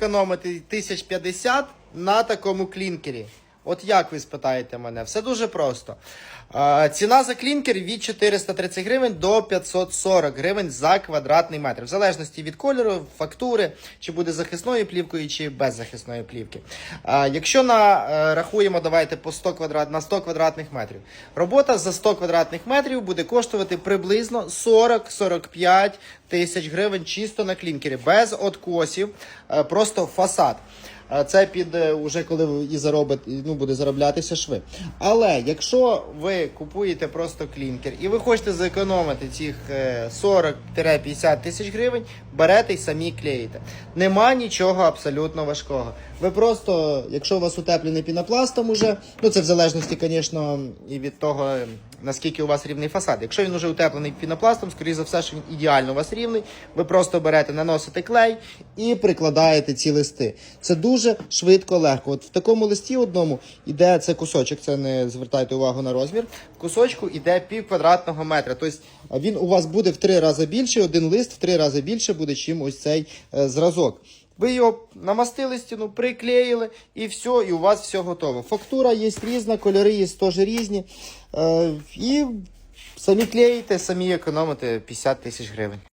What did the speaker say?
економити 1050 на такому клінкері. От як ви спитаєте мене? Все дуже просто. Ціна за клінкер від 430 гривень до 540 гривень за квадратний метр, в залежності від кольору, фактури, чи буде захисною плівкою, чи без захисної плівки. Якщо на, е, рахуємо, давайте по 100 квадрат, на 100 квадратних метрів, робота за 100 квадратних метрів буде коштувати приблизно 40-45 тисяч гривень чисто на клінкері, без откосів, е, просто фасад. Е, Це під е, уже коли і заробите, ну буде зароблятися шви. Але якщо ви купуєте просто клінкер і ви хочете зекономити цих е, 40-50 тисяч гривень, берете і самі клеїте. Нема нічого абсолютно важкого. Ви просто, якщо у вас утеплений пінопластом уже, ну це в залежності, звісно, і від того. Наскільки у вас рівний фасад. Якщо він уже утеплений пінопластом, скоріше за все, що він ідеально у вас рівний. Ви просто берете, наносите клей і прикладаєте ці листи. Це дуже швидко, легко. От в такому листі одному іде це кусочок, це не звертайте увагу на розмір. В кусочку іде пів квадратного метра. Тобто він у вас буде в три рази більше, один лист в три рази більше буде, чим ось цей е, зразок. Ви його намастили стіну, приклеїли і все, і у вас все готово. Фактура є різна, кольори є теж різні. Е, і самі клеїте, самі економите 50 тисяч гривень.